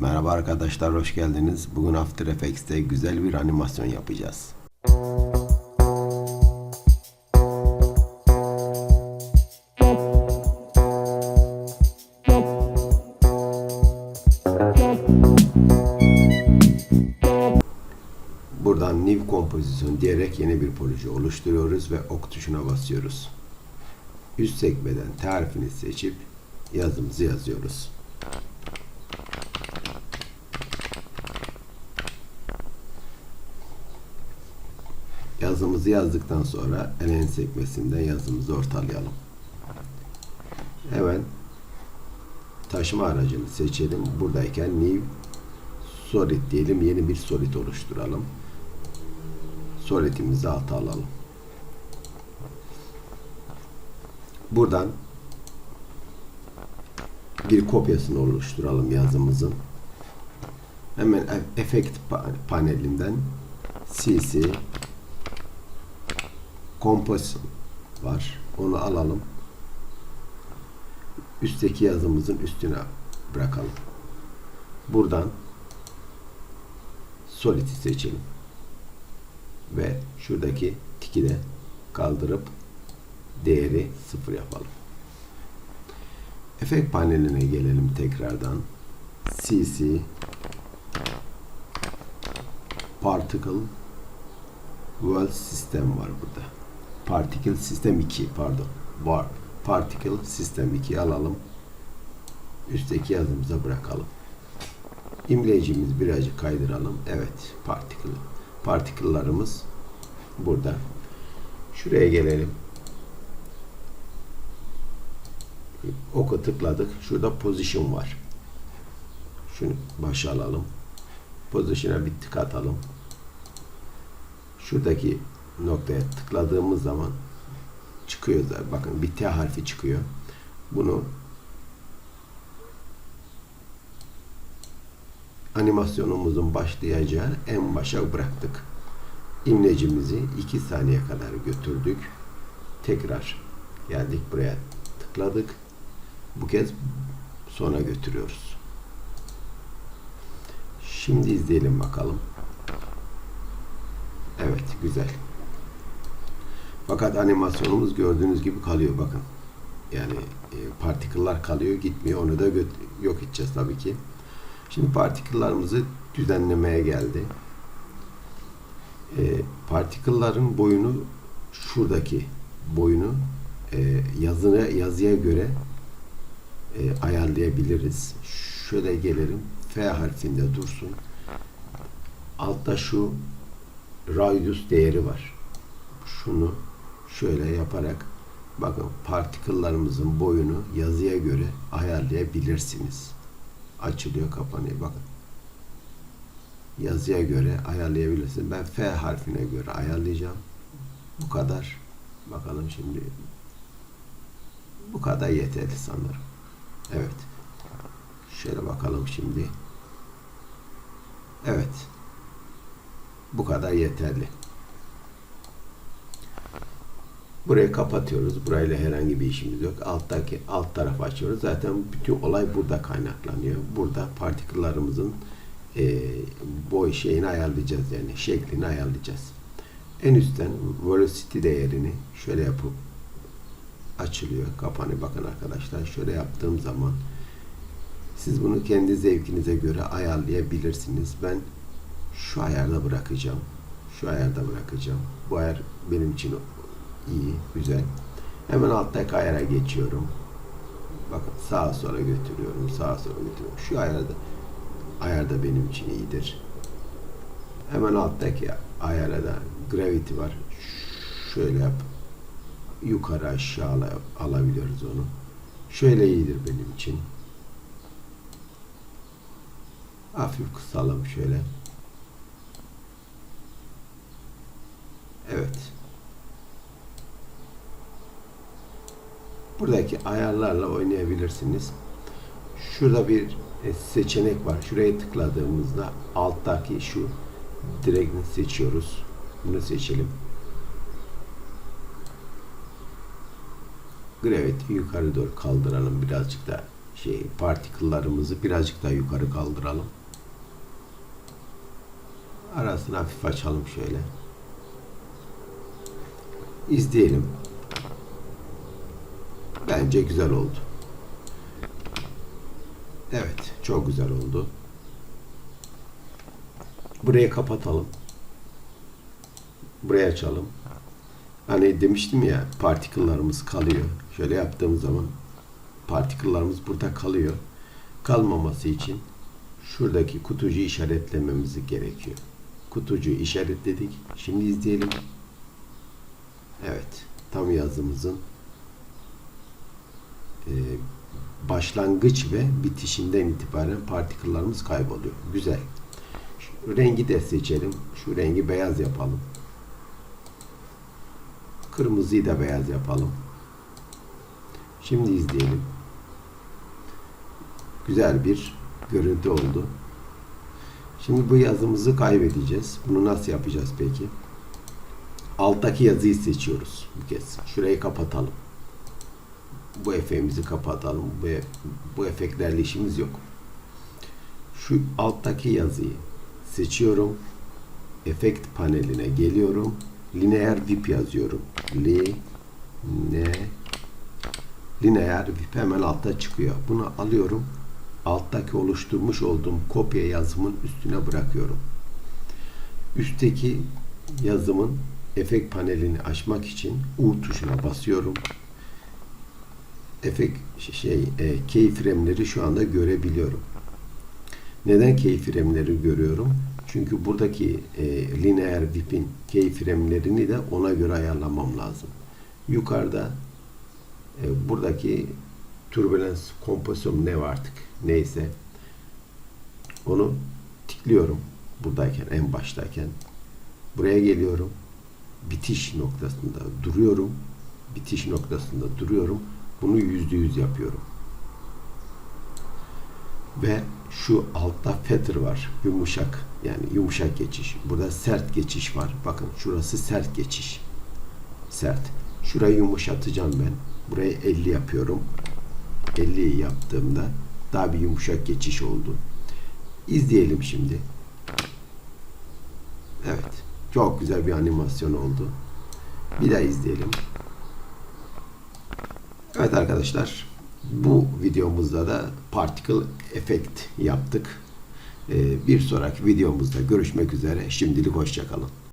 Merhaba arkadaşlar, hoş geldiniz. Bugün After Effects'te güzel bir animasyon yapacağız. Buradan New Composition diyerek yeni bir proje oluşturuyoruz ve ok tuşuna basıyoruz. Üst sekmeden tarifini seçip yazımızı yazıyoruz. Yazımızı yazdıktan sonra elen sekmesinden yazımızı ortalayalım. Hemen taşıma aracını seçelim. Buradayken new solid diyelim. Yeni bir solid oluşturalım. Solid'imizi alta alalım. Buradan bir kopyasını oluşturalım yazımızın. Hemen e- efekt pa- panelinden CC Composition var. Onu alalım. Üstteki yazımızın üstüne bırakalım. Buradan Solid'i seçelim. Ve şuradaki tiki de kaldırıp değeri sıfır yapalım. Efekt paneline gelelim tekrardan. CC Particle World System var burada. Particle System 2 pardon. Var. Particle System 2 alalım. Üstteki yazımıza bırakalım. İmleyicimizi birazcık kaydıralım. Evet. Particle. Particle'larımız burada. Şuraya gelelim. Oku tıkladık. Şurada position var. Şunu başa alalım. Position'a bir tık atalım. Şuradaki noktaya tıkladığımız zaman çıkıyor zaten. Bakın bir T harfi çıkıyor. Bunu animasyonumuzun başlayacağı en başa bıraktık. İmlecimizi 2 saniye kadar götürdük. Tekrar geldik buraya tıkladık. Bu kez sona götürüyoruz. Şimdi izleyelim bakalım. Evet, güzel. Fakat animasyonumuz gördüğünüz gibi kalıyor bakın. Yani e, partiküller kalıyor, gitmiyor. Onu da yok edeceğiz tabii ki. Şimdi partiküllerimizi düzenlemeye geldi. E, partiküllerin boyunu şuradaki boyunu e, yazına yazıya göre e, ayarlayabiliriz. Şöyle gelelim. F harfinde dursun. Altta şu radius değeri var. Şunu şöyle yaparak bakın partiküllerimizin boyunu yazıya göre ayarlayabilirsiniz. Açılıyor, kapanıyor. Bakın. Yazıya göre ayarlayabilirsiniz. Ben F harfine göre ayarlayacağım. Bu kadar. Bakalım şimdi. Bu kadar yeterli sanırım. Evet. Şöyle bakalım şimdi. Evet. Bu kadar yeterli. Burayı kapatıyoruz. Burayla herhangi bir işimiz yok. Alttaki alt tarafı açıyoruz. Zaten bütün olay burada kaynaklanıyor. Burada partiküllerimizin e, boy şeyini ayarlayacağız yani şeklini ayarlayacağız. En üstten velocity değerini şöyle yapıp açılıyor, kapanıyor. Bakın arkadaşlar şöyle yaptığım zaman siz bunu kendi zevkinize göre ayarlayabilirsiniz. Ben şu ayarda bırakacağım. Şu ayarda bırakacağım. Bu ayar benim için iyi, güzel. Hemen alttaki ayara geçiyorum. Bakın sağa sola götürüyorum, sağa sola götürüyorum. Şu ayarda ayarda benim için iyidir. Hemen alttaki ayara da gravity var. Şöyle yap. Yukarı aşağı ala- alabiliyoruz onu. Şöyle iyidir benim için. Hafif kısalım şöyle. Evet. Buradaki ayarlarla oynayabilirsiniz. Şurada bir e, seçenek var. Şuraya tıkladığımızda alttaki şu direktini seçiyoruz. Bunu seçelim. Gravity yukarı doğru kaldıralım birazcık da şey partiküllerimizi birazcık daha yukarı kaldıralım. Arasını hafif açalım şöyle. İzleyelim. Bence güzel oldu. Evet, çok güzel oldu. Burayı kapatalım. Burayı açalım. Hani demiştim ya partiküllerimiz kalıyor. Şöyle yaptığımız zaman partiküllerimiz burada kalıyor. Kalmaması için şuradaki kutucuğu işaretlememiz gerekiyor. Kutucuğu işaretledik. Şimdi izleyelim. Evet. Tam yazımızın e, başlangıç ve bitişinden itibaren partiküllerimiz kayboluyor. Güzel. Şu rengi de seçelim. Şu rengi beyaz yapalım. Kırmızıyı da beyaz yapalım. Şimdi izleyelim. Güzel bir görüntü oldu. Şimdi bu yazımızı kaybedeceğiz. Bunu nasıl yapacağız peki? Alttaki yazıyı seçiyoruz bu kez. Şurayı kapatalım. Bu efektimizi kapatalım. Bu, bu efektlerle işimiz yok. Şu alttaki yazıyı seçiyorum. Efekt paneline geliyorum. Lineer VIP yazıyorum. Li ne lineer VIP hemen altta çıkıyor. Bunu alıyorum. Alttaki oluşturmuş olduğum kopya yazımın üstüne bırakıyorum. Üstteki yazımın efekt panelini açmak için U tuşuna basıyorum. Efekt şey e, keyframe'leri şu anda görebiliyorum. Neden keyframe'leri görüyorum? Çünkü buradaki e, lineer VIP'in keyframe'lerini de ona göre ayarlamam lazım. Yukarıda e, buradaki turbulans kompozisyon ne var artık neyse onu tikliyorum buradayken en baştayken buraya geliyorum bitiş noktasında duruyorum bitiş noktasında duruyorum bunu yüzde yüz yapıyorum ve şu altta feather var yumuşak yani yumuşak geçiş burada sert geçiş var bakın şurası sert geçiş sert şurayı yumuşatacağım ben burayı 50 yapıyorum 50'yi yaptığımda daha bir yumuşak geçiş oldu. İzleyelim şimdi. Evet. Çok güzel bir animasyon oldu. Bir daha izleyelim. Evet arkadaşlar. Bu videomuzda da particle effect yaptık. Ee, bir sonraki videomuzda görüşmek üzere. Şimdilik hoşçakalın.